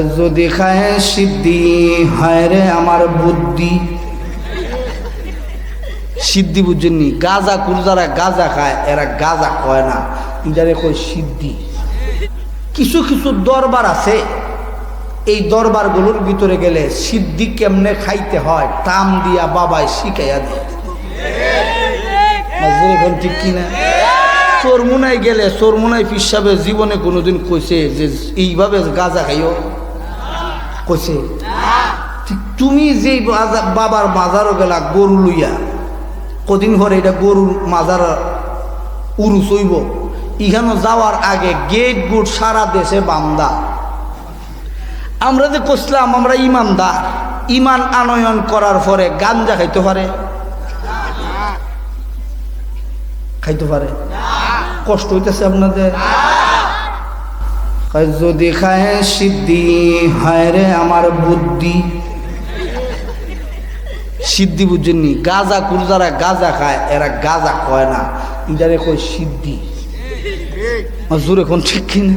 যদি খায় সিদ্ধি, হায় রে আমার বুদ্ধি। সিদ্ধি বুঝছেননি গাজা কুর যারা গাজা খায়, এরা গাজা কয় না। ইদারে কয় সিদ্ধি। কিছু কিছু দরবার আছে, এই দরবারগুলোর ভিতরে গেলে সিদ্ধি কেমনে খাইতে হয় টাম দিয়া বাবায় শিখাইয়া দেয়। এখন ঠিক কিনা চরমুনায় গেলে, চরমুনায় পিসাবে, জীবনে কোনোদিন কইছে যে, এইভাবে গাজা খাইও। কইছে তুমি বাজা- বাবার মাজারও গেলা গরু লইয়া, কদিন পরে এটা গরুর মাজার উরু চইব ইখানো যাওয়ার আগে গেট গুট সারা দেশে বান্দা। আমরা যে কইসলাম আমরা ইমানদার, ইমান আনয়ন করার পরে গাঞ্জা খাইতে পারে? খাইতে পারে? কষ্ট হইতেছে আপনাদের? যদি খায় সিদ্ধি, হায় রে আমার বুদ্ধি। সিদ্ধি বুঝছেননি গাজা কুর যারা গাজা খায়, এরা গাজা কয় না। ইদারে কয় সিদ্ধি। জোর এখন ঠিক কিনা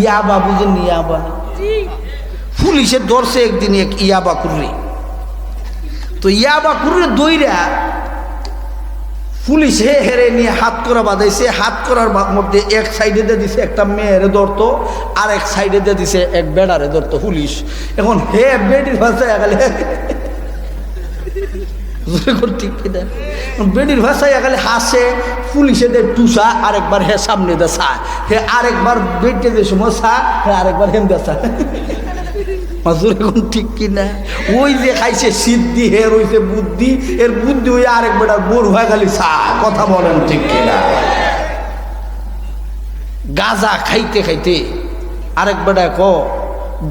ইয়াবা বুঝেন ইয়াবা? পুলিশে ধরছে একদিন এক ইয়াবা কুর্রি। তো ইয়াবা কুর্রে দইরা পুলিশে হেরে নিয়ে হাত করা বাঁধাইছে, হাত করার মধ্যে এক সাইডে দিয়ে দিছে একটা মেয়েরে ধরতো, আর এক সাইডে দিয়ে দিছে এক বেড়ারে ধরতো পুলিশ। এখন হে বেডির ভাষায় গেলে বেডির ভাষায় গেলে হাসে, পুলিশে দে টুসা, আরেকবার হে সামনে দে চা হে আরেকবার বেডে যে সময় চা হে আরেকবার হেম দে চা মাজুর এখন ঠিক কিনা? ওই যে খাইছে সিদ্ধি হে রইছে বুদ্ধি, এর বুদ্ধি ওই আরেক বেটা বোর হয়ে খালি চা কথা বলেন ঠিক কিনা? গাজা খাইতে খাইতে আরেক বেটা ক,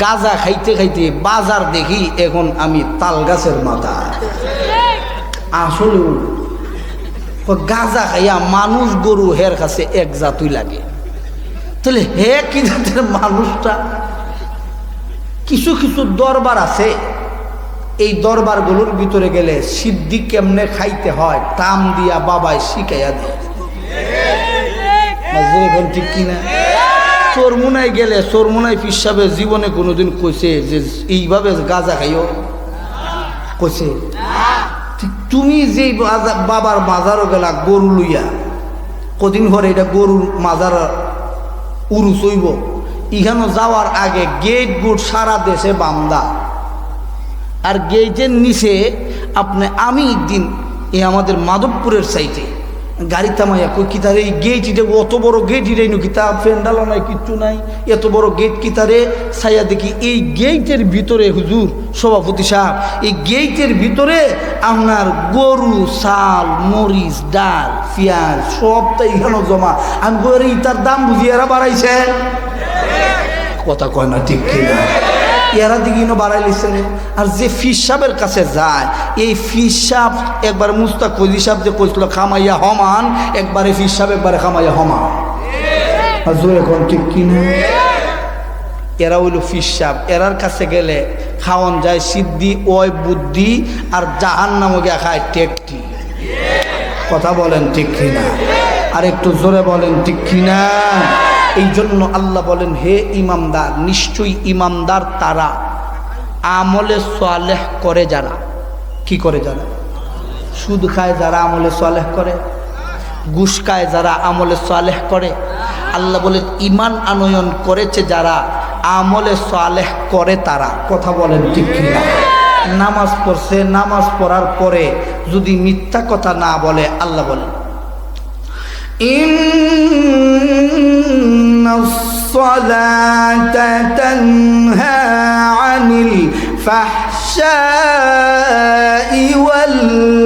গাজা খাইতে খাইতে বাজার দেখি এখন আমি তাল গাছের মাথা। আসলেও গাজা খাইয়া মানুষ গরু হের কাছে এক জাতুই লাগে। তাহলে হে কি জাতের মানুষটা? কিছু কিছু দরবার আছে। এই দরবারগুলোর ভিতরে গেলে সিদ্ধি কেমনে খাইতে হয় টাম দিয়া বাবায় শিখাইয়া দেয়। ঠিক কিনা চরমুনায় গেলে, চরমুনায় পিসাবে জীবনে কোনোদিন কইছে যে এইভাবে গাজা খাইও। কইছে, ঠিক তুমি বাজা- বাবার মাজারও গেলা গরু লইয়া, কদিন পরে এটা গরুর মাজার উরু চইব ইখানো যাওয়ার আগে গেট গুট সারা দেশে বান্দা। আর গেটের নিচে আপনি, আমি একদিন এ আমাদের মাধবপুরের সাইটে গাড়ি থামাইয়া কই কিতারে এই গেট এটা অত বড় গেট এটাই নো কিতা ফেন্ডালও নাই, কিচ্ছু নাই। এত বড় গেট কিতারে সাইয়া দেখি, এই গেটের ভিতরে, হুজুর, সভাপতি সাহেব, এই গেটের ভিতরে আপনার গরু, চাল, মরিচ, ডাল, পেঁয়াজ সবটা এখানে জমা। আমি করে ইটার দাম বুঝিয়ে বাড়াইছে? কথা কয় না, ঠিক কিনা? এরা দিকে বাড়াই লিছে আর যে ফিস সাহেবের কাছে যায়, এই ফিস সাহেব একবার মুস্তাক ফজি সাহেব যে কইছিল, খামাইয়া হমান একবারে ফিস সাহেব একবারে খামাইয়া হমান। এখন ঠিক কিনা এরা হইল ফিস সাহেব। এরার কাছে গেলে খাওয়ান যায় সিদ্ধি, ওই বুদ্ধি, আর জাহান নামে গিয়া খায় টেকটি কথা বলেন ঠিক কিনা আর একটু জোরে বলেন ঠিক কিনা এই জন্য আল্লাহ বলেন, হে ইমামদার, নিশ্চয়ই ইমামদার তারা আমলে সোয়ালেহ করে যারা। কি করে যারা? সুদ খায় যারা আমলে সোয়ালেহ করে, ঘুষ খায় যারা আমলে সোয়ালেহ করে। আল্লাহ বলেন, ইমান আনয়ন করেছে যারা আমলে সোয়ালেহ করে তারা। কথা বলেন ঠিক কিনা? নামাজ পড়ছে, নামাজ পড়ার পরে যদি মিথ্যা কথা না বলে, আল্লাহ বলেন الصلاة تنهى عن الفحشاء والمنكر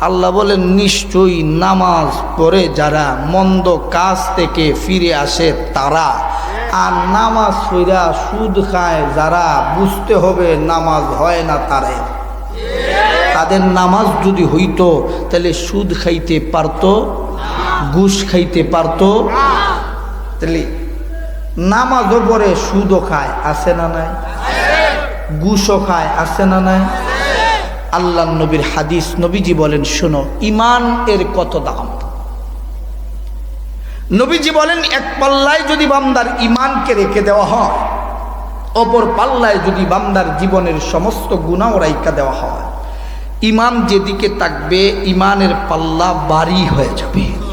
আল্লাহ বলেন নিশ্চয়ই নামাজ পড়ে যারা মন্দ কাজ থেকে ফিরে আসে তারা আর নামাজ পড়া সুদ খায় যারা বুঝতে হবে নামাজ হয় না তারে তাদের নামাজ যদি হইতো, তাহলে সুদ খাইতে পারতো, ঘুষ খাইতে পারতো, তাহলে নামাজও পরে সুদও খায়, আছে না নাই? ঘুষও খায়, আছে না নাই? আল্লাহ নবীর হাদিস নবীজি বলেন, শোনো ইমান এর কত দাম? নবীজি বলেন, এক পাল্লায় যদি বান্দার ইমানকে রেখে দেওয়া হয়, অপর পাল্লায় যদি বান্দার জীবনের সমস্ত গুণাও রাইকা দেওয়া হয় ইমান যেদিকে তাকবে ইমানের পাল্লা বাড়ি হয়ে যাবে।